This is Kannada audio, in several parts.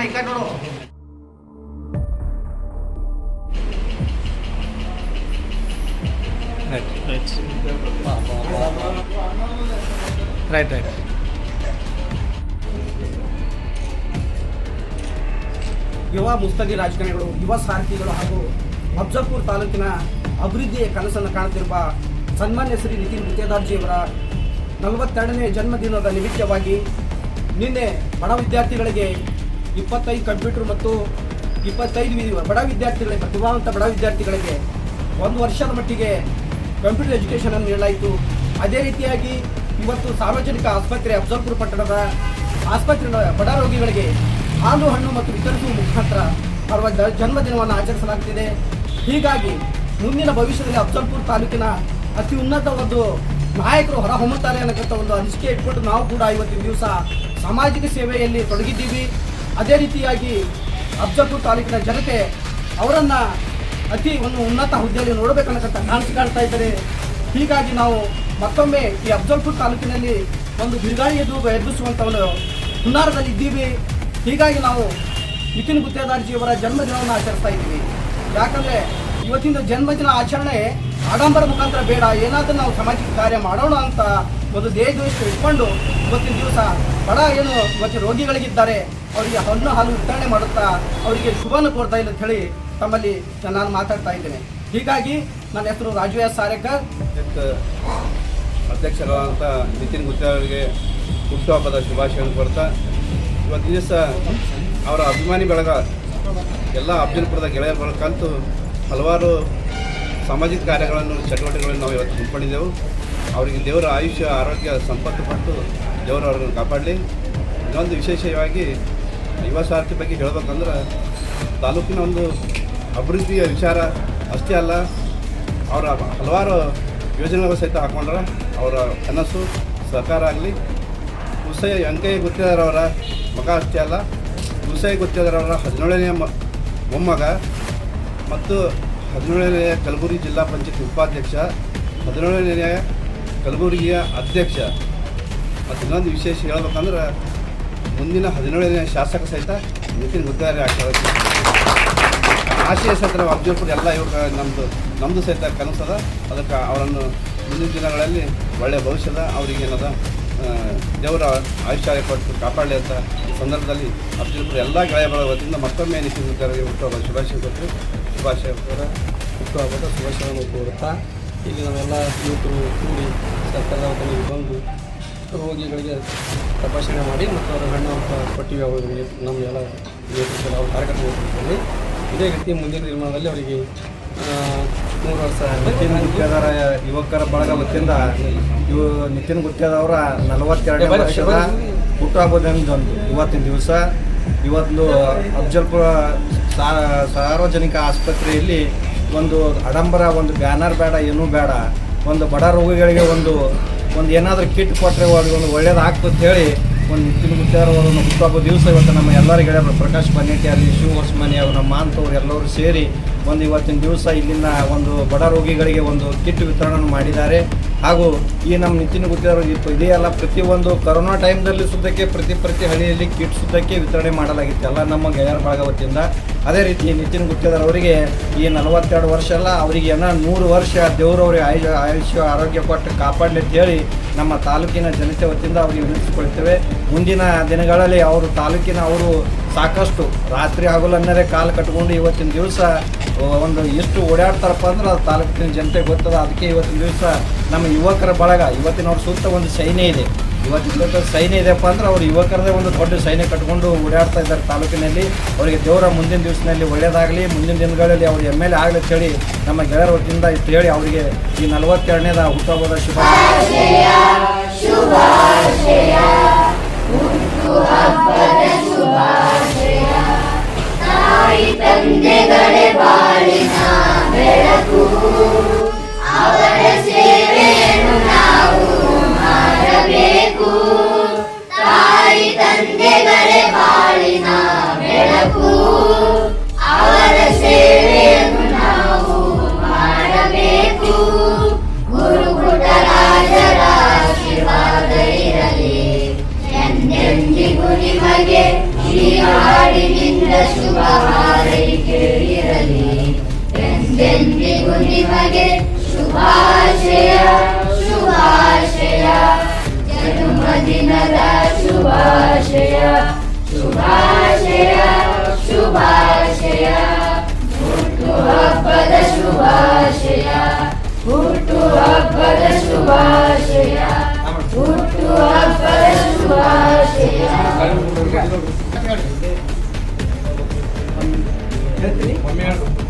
ಕಣ ಈ ಕಡೆ ನೋಡು. ರೈಟ್ ರೈಟ್ ರೈಟ್ ಯುವ ಮುಸ್ತಗಿ ರಾಜಕಾರಣಿಗಳು ಯುವ ಸಾರಥಿಗಳು ಹಾಗೂ ಅಫ್ಜಲ್ಪುರ್ ತಾಲೂಕಿನ ಅಭಿವೃದ್ಧಿಯ ಕನಸನ್ನು ಕಾಣುತ್ತಿರುವ ಸನ್ಮಾನ್ಯ ಶ್ರೀ ನಿತಿನ್ ಗುತ್ತೇದಾರ್ಜಿಯವರ ನಲವತ್ತೆರಡನೇ ಜನ್ಮದಿನದ ನಿಮಿತ್ತವಾಗಿ ನಿನ್ನೆ ಬಡ ವಿದ್ಯಾರ್ಥಿಗಳಿಗೆ ಇಪ್ಪತ್ತೈದು ಕಂಪ್ಯೂಟರ್ ಮತ್ತು ಇಪ್ಪತ್ತೈದು ಬಡ ವಿದ್ಯಾರ್ಥಿಗಳಿಗೆ ಪ್ರತಿಭಾವಂತ ಬಡ ವಿದ್ಯಾರ್ಥಿಗಳಿಗೆ ಒಂದು ವರ್ಷದ ಮಟ್ಟಿಗೆ ಕಂಪ್ಯೂಟರ್ ಎಜುಕೇಷನ್ ಅನ್ನು ನೀಡಲಾಯಿತು. ಅದೇ ರೀತಿಯಾಗಿ ಇವತ್ತು ಸಾರ್ವಜನಿಕ ಆಸ್ಪತ್ರೆ, ಅಫ್ಜಲ್ಪುರ ಪಟ್ಟಣದ ಆಸ್ಪತ್ರೆ ಬಡ ರೋಗಿಗಳಿಗೆ ಹಾಲು, ಹಣ್ಣು ಮತ್ತು ವಿತರಿಸುವ ಮುಖಾಂತರ ಅವರ ಜನ್ಮದಿನವನ್ನು ಆಚರಿಸಲಾಗುತ್ತಿದೆ. ಹೀಗಾಗಿ ಮುಂದಿನ ಭವಿಷ್ಯದಲ್ಲಿ ಅಫ್ಜಲ್ಪುರ ತಾಲೂಕಿನ ಅತಿ ಉನ್ನತ ಒಂದು ನಾಯಕರು ಹೊರಹೊಮ್ಮುತ್ತಾರೆ ಅನ್ನಕ್ಕಂಥ ಒಂದು ಅನಿಸಿಕೆ ಇಟ್ಕೊಂಡು ನಾವು ಕೂಡ ಇವತ್ತಿನ ದಿವಸ ಸಾಮಾಜಿಕ ಸೇವೆಯಲ್ಲಿ ತೊಡಗಿದ್ದೀವಿ. ಅದೇ ರೀತಿಯಾಗಿ ಅಫ್ಜಲ್ಪುರ್ ತಾಲೂಕಿನ ಜನತೆ ಅವರನ್ನು ಅತಿ ಒಂದು ಉನ್ನತ ಹುದ್ದೆಯಲ್ಲಿ ನೋಡಬೇಕನ್ನಕ್ಕಂಥ ಕಾಣಿಸಿ ಕಾಣ್ತಾ ಇದ್ದಾರೆ. ಹೀಗಾಗಿ ನಾವು ಮತ್ತೊಮ್ಮೆ ಈ ಅಫ್ಜಲ್ಪುರ್ ತಾಲೂಕಿನಲ್ಲಿ ಒಂದು ಬಿರುಗಾಳಿ ಎದು ಎದುರಿಸುವಂಥ ಒಂದು ಹುನ್ನಾರದಲ್ಲಿ ಇದ್ದೀವಿ. ಹೀಗಾಗಿ ನಾವು ನಿತಿನ್ ಗುತ್ತೇದಾರ್ಜಿಯವರ ಜನ್ಮದಿನವನ್ನು ಆಚರಿಸ್ತಾ ಇದ್ದೀವಿ. ಯಾಕಂದರೆ ಇವತ್ತಿನ ಜನ್ಮದಿನ ಆಚರಣೆ ಆಡಂಬರ ಮುಖಾಂತರ ಬೇಡ, ಏನಾದರೂ ನಾವು ಸಾಮಾಜಿಕ ಕಾರ್ಯ ಮಾಡೋಣ ಅಂತ ಒಂದು ದೇಶ ಇಟ್ಕೊಂಡು ಇವತ್ತಿನ ದಿವಸ ಬಡ ಏನು ಇವತ್ತಿನ ರೋಗಿಗಳಿಗಿದ್ದಾರೆ, ಅವರಿಗೆ ಹಣ್ಣು, ಹಾಲು ವಿತರಣೆ ಮಾಡುತ್ತಾ ಅವರಿಗೆ ಶುಭವನ್ನು ಕೊಡ್ತಾ ಇಲ್ಲ ಅಂತ ಹೇಳಿ ತಮ್ಮಲ್ಲಿ ನಾನು ಮಾತಾಡ್ತಾ ಇದ್ದೇನೆ. ಹೀಗಾಗಿ ನನ್ನ ಹೆಸರು ರಾಜು ಎಸ್ ಸಾರೇಕರ್. ಅಧ್ಯಕ್ಷರಾದಂಥ ನಿತಿನ್ ಅವರಿಗೆ ಹುಟ್ಟುಹಬ್ಬದ ಶುಭಾಶಯವನ್ನು ಕೊಡ್ತಾ ಇವತ್ತು ದಿವಸ ಅವರ ಅಭಿಮಾನಿ ಬಳಗ, ಎಲ್ಲ ಅಫ್ಜಲ್ಪುರದ ಗೆಳೆಯರ ಬಳಕಂತೂ ಹಲವಾರು ಸಾಮಾಜಿಕ ಕಾರ್ಯಗಳನ್ನು, ಚಟುವಟಿಕೆಗಳನ್ನು ನಾವು ಇವತ್ತು ಹಮ್ಮಿಕೊಂಡಿದ್ದೆವು ಅವರಿಗೆ ದೇವರ ಆಯುಷ್ಯ, ಆರೋಗ್ಯ, ಸಂಪತ್ತು ಕೊಟ್ಟು ದೇವರು ಅವರನ್ನು ಕಾಪಾಡಲಿ. ಇನ್ನೊಂದು ವಿಶೇಷವಾಗಿ ಯುವ ಸಾರಥಿ ಬಗ್ಗೆ ಹೇಳಬೇಕಂದ್ರೆ ತಾಲೂಕಿನ ಒಂದು ಅಭಿವೃದ್ಧಿಯ ವಿಚಾರ ಅಷ್ಟೇ ಅಲ್ಲ, ಅವರ ಹಲವಾರು ಯೋಜನೆಗಳು ಸಹಿತ ಹಾಕೊಂಡ್ರ ಅವರ ಕನಸು ಸಹಕಾರ ಆಗಲಿ. ಉಸೈ ವೆಂಕಯ್ಯ ಗುತ್ತಿದಾರವರ ಮಗ ಅಷ್ಟೇ ಅಲ್ಲ ಉಸೈ ಗುತ್ತಿದಾರವರ ಹದಿನೇಳನೆಯ ಮ, ಮೊಮ್ಮಗ ಮತ್ತು ಹದಿನೇಳನೆಯ ಕಲಬುರಗಿ ಜಿಲ್ಲಾ ಪಂಚಾಯತ್ ಉಪಾಧ್ಯಕ್ಷ ಹದಿನೇಳನೆಯ ಕಲಬುರಗಿಯ ಅಧ್ಯಕ್ಷ. ಮತ್ತು ಇನ್ನೊಂದು ವಿಶೇಷ ಹೇಳ್ಬೇಕಂದ್ರೆ ಮುಂದಿನ ಹದಿನೇಳನೇ ಶಾಸಕ ಸಹಿತ ನಿತಿನ್ ಗುದ್ದಾರಿ ಆಗ್ತಾರೆ ಆಶಯ ಸಹಿತ ಅಬ್ಜರ್ಪುರ ಎಲ್ಲ ಇವ್ರ ನಮ್ಮದು ನಮ್ಮದು ಸಹಿತ ಕನಸದ. ಅದಕ್ಕೆ ಅವರನ್ನು ಮುಂದಿನ ದಿನಗಳಲ್ಲಿ ಒಳ್ಳೆಯ ಭವಿಷ್ಯದ ಅವರಿಗೆ ಏನದ ದೇವರ ಆಯುಷ್ಯ ಕೊಟ್ಟು ಕಾಪಾಡಲಿ ಅಂತ ಈ ಸಂದರ್ಭದಲ್ಲಿ ಅಬ್ಜರ್ಪುರ ಎಲ್ಲ ಗೆಳೆಯ ವತಿಯಿಂದ ಮತ್ತೊಮ್ಮೆ ನಿತಿನ್ ಗುದ್ದಾರಿಗೆ ಹುಟ್ಟುವ ಶುಭಾಶಯ ಕೊಟ್ಟರು ಶುಭಾಶಯ ಕೂಡ ಹುಟ್ಟುಹಬ್ಬದ ಶುಭಾಶಯವನ್ನು ಕೋರುತ್ತಾ? ಇಲ್ಲಿ ನಾವೆಲ್ಲ ಯುವಕರು ಕೂಡಿ ಸರ್ಕಾರದ ವತಿಯಲ್ಲಿ ಬಂದು ರೋಗಿಗಳಿಗೆ ತಪಾಸಣೆ ಮಾಡಿ ಮತ್ತು ಅವರ ಹಣ್ಣು ಅಂತ ಕೊಟ್ಟಿವಿ ಅವರಿಗೆ ನಮ್ಮ ಎಲ್ಲ ಅವ್ರ ಕಾರ್ಯಕರ್ತರ ಇದೇ ರೀತಿ ಮುಂದಿನ ನಿರ್ಮಾಣದಲ್ಲಿ ಅವರಿಗೆ ಮೂರು ವರ್ಷ ನಿತಿನ್ ಗುತ್ತೇದಾರ ಯುವಕರ ಬಳಗ ವತಿಯಿಂದ ಇವು ನಿತಿನ್ ಗುತ್ತಿಯಾದವರ ನಲವತ್ತೆರಡನೇ ವರ್ಷದ ಹುಟ್ಟುಹಬ್ಬದಂದು ಇವತ್ತಿನ ದಿವಸ ಇವತ್ತು ಅಫ್ಜಲ್ಪುರ ಸಾರ್ವಜನಿಕ ಆಸ್ಪತ್ರೆಯಲ್ಲಿ ಒಂದು ಆಡಂಬರ ಒಂದು ಬ್ಯಾನರ್ ಬೇಡ, ಏನೂ ಬೇಡ, ಒಂದು ಬಡ ರೋಗಿಗಳಿಗೆ ಒಂದು ಒಂದು ಏನಾದರೂ ಕಿಟ್ ಕೊಟ್ಟರೆ ಅವ್ರಿಗೆ ಒಂದು ಒಳ್ಳೇದಾಗ್ತದೆ ಅಂತ ಹೇಳಿ ಒಂದು ನಿತಿನ್ ಗುತ್ತೇದಾರ ಅವರನ್ನು ಹುಟ್ಟುಹಬ್ಬ ದಿವಸ ಇವತ್ತು ನಮ್ಮ ಎಲ್ಲರೂ ಗೆಳೆಯರು ಪ್ರಕಾಶ್ ಬನ್ನೇಟಿ ಅಲ್ಲಿ ಶಿವ ಹೊಸ್ಮನಿ ಅವರು, ನಮ್ಮ ಮಾಂತವ್ರು ಎಲ್ಲರೂ ಸೇರಿ ಒಂದು ಇವತ್ತಿನ ದಿವಸ ಇಲ್ಲಿನ ಒಂದು ಬಡ ರೋಗಿಗಳಿಗೆ ಒಂದು ಕಿಟ್ ವಿತರಣೆ ಮಾಡಿದ್ದಾರೆ. ಹಾಗೂ ಈ ನಮ್ಮ ನಿತಿನ್ ಇದೇ ಇದೆಯಲ್ಲ ಪ್ರತಿಯೊಂದು ಕೊರೋನಾ ಟೈಮ್ನಲ್ಲಿ ಸುದ್ದಕ್ಕೆ, ಪ್ರತಿ ಪ್ರತಿ ಹಳ್ಳಿಯಲ್ಲಿ ಕಿಟ್ ಸುದ್ದಕ್ಕೆ ವಿತರಣೆ ಮಾಡಲಾಗಿತ್ತು. ಎಲ್ಲ ನಮ್ಮ ಗೆಳೆಯರ ಬಳಗ ವತಿಯಿಂದ ಅದೇ ರೀತಿ ನಿತಿನ್ ಗುತ್ತೇದಾರ್ ಅವರಿಗೆ ಈ ನಲವತ್ತೆರಡು ವರ್ಷ ಅಲ್ಲ, ಅವರಿಗೆ ಏನೋ ನೂರು ವರ್ಷ ದೇವರವ್ರಿಗೆ ಆಯುಷ ಆಯುಷ್ಯ, ಆರೋಗ್ಯ ಕೊಟ್ಟು ಕಾಪಾಡಲಿ ಅಂತ ಹೇಳಿ ನಮ್ಮ ತಾಲೂಕಿನ ಜನತೆ ವತಿಯಿಂದ ಅವರಿಗೆ ವಿನಂತಿಸಿಕೊಳ್ತೇವೆ. ಮುಂದಿನ ದಿನಗಳಲ್ಲಿ ಅವರು ತಾಲೂಕಿನ ಅವರು ಸಾಕಷ್ಟು ರಾತ್ರಿ ಹಗಲನ್ನರೇ ಕಾಲು ಕಟ್ಕೊಂಡು ಇವತ್ತಿನ ದಿವಸ ಒಂದು ಎಷ್ಟು ಓಡಾಡ್ತಾರಪ್ಪ ಅಂದ್ರೆ ಅದು ತಾಲೂಕಿನ ಜನತೆ ಗೊತ್ತದ. ಅದಕ್ಕೆ ಇವತ್ತಿನ ದಿವಸ ನಮ್ಮ ಯುವಕರ ಬಳಗ, ಇವತ್ತಿನವ್ರ ಸುತ್ತ ಒಂದು ಸೈನ್ಯ ಇದೆ. ಇವತ್ತಿನ ದಿವಸ ಸೈನ್ಯ ಇದೆಯಪ್ಪ ಅಂದ್ರೆ ಅವ್ರು ಯುವಕರದೇ ಒಂದು ದೊಡ್ಡ ಸೈನ್ಯ ಕಟ್ಕೊಂಡು ಓಡಾಡ್ತಾ ಇದ್ದಾರೆ ತಾಲೂಕಿನಲ್ಲಿ. ಅವರಿಗೆ ದೇವರ ಮುಂದಿನ ದಿವಸದಲ್ಲಿ ಒಳ್ಳೇದಾಗಲಿ, ಮುಂದಿನ ದಿನಗಳಲ್ಲಿ ಅವ್ರು ಎಂ ಎಲ್ ಎ ಆಗಲಿ ಹೇಳಿ ನಮ್ಮ ಗೆಳೆಯರ ವತಿಯಿಂದ ಇಷ್ಟು ಹೇಳಿ ಅವರಿಗೆ ಈ ನಲವತ್ತೆರಡನೇದ ಹುಟ್ಟುಹಬ್ಬದ ಶುಭ. ತಂದೆಗಳೇ ಬಾಳಿನ ಇದೆಂದಿಗೂ ನಿಮಗೆ ಶುಭಾಶಯ ಶುಭಾಶಯ. ಜನ್ಮದಿನದ ಶುಭಾಶಯ ಶುಭಾಶಯ ಶುಭಾಶಯ. ಹುಟ್ಟು ಹಬ್ಬದ ಶುಭಾಶಯ ಹುಟ್ಟುಹಬ್ಬದ ಶುಭಾಶಯ. ಹುಟ್ಟುಹಬ್ಬದ ಶುಭಾಶಯ. ಒಮ್ಮೆ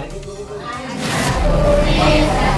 Bye. Bye.